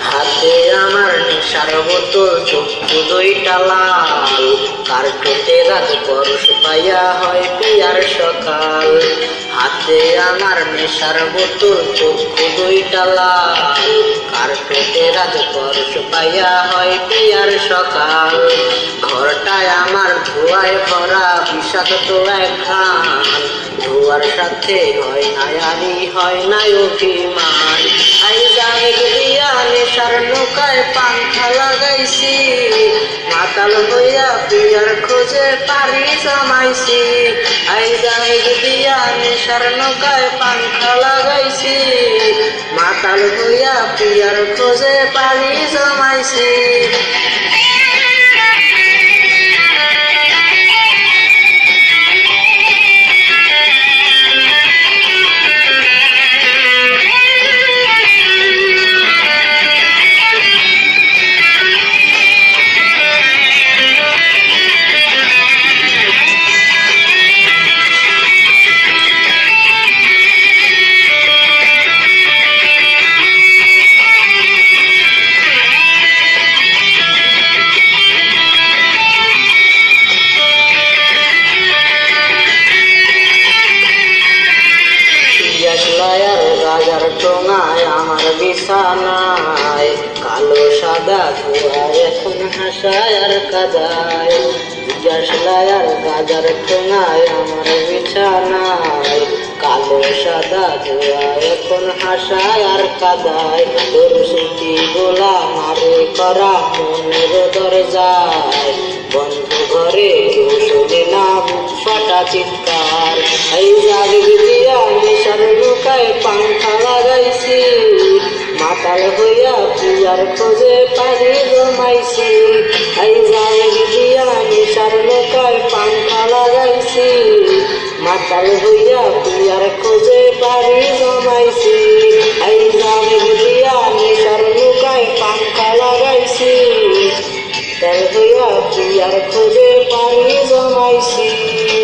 হাতে আমার নেশার বোতল চক্ষু দুইটা লাল। কার্টুতে রাত পরশ পাইয়া হয় পিয়ার সকাল। হাতে আমার নেশার বোতল, চক্ষু দুইটা লাল। কার্টুতে রাত পরশ পাইয়া হয় পিয়ার সকাল। ঘরটায় আমার ধোয়ায় ভরা বিষাক্ত এক ধোয়ার সাথে হয় না আরি হয় না অভিমান। আই জানে দিয়া নেশার নৌকায় পাংখা লাগাইছি। মাতাল হইয়া পিয়ার খোঁজে পারি জমাইছি। আই জানে দিয়া নেশার নৌকায় পাংখা লাগাইছি। মাতাল হইয়া পিয়ার খোঁজে পারি জমাইছি। পিয়াসলায়ার রাজার টোঙায় আমার বিছানায়, কালো সাদা ধোয়া এখন হাসায় আর কাদায়। পিয়াসলায়ার রাজার টোঙায় আমার বিছানায়, কালো সাদা ধোয়া এখন হাসায় আর কাদায়। তোর স্মৃতি গোলা মারে করা মনের দরজায়, বন্ধু ঘরে শুনে না ফাটা চিৎকার। পাইছি মাতাল হইয়া পূজার খোঁজে পানি জমাইছি। আই যাই দিয়া নিশার লোকায় পাঙ্খা লাগাইছি। মাতাল হইয়া পূজার খোঁজে পানি জমাইছি। আই যাই দিয়া নিশার লোকায় পাঙ্খা লাগাইছি। তাল হইয়া পিয়ার খোঁজে পানি জমাইছি।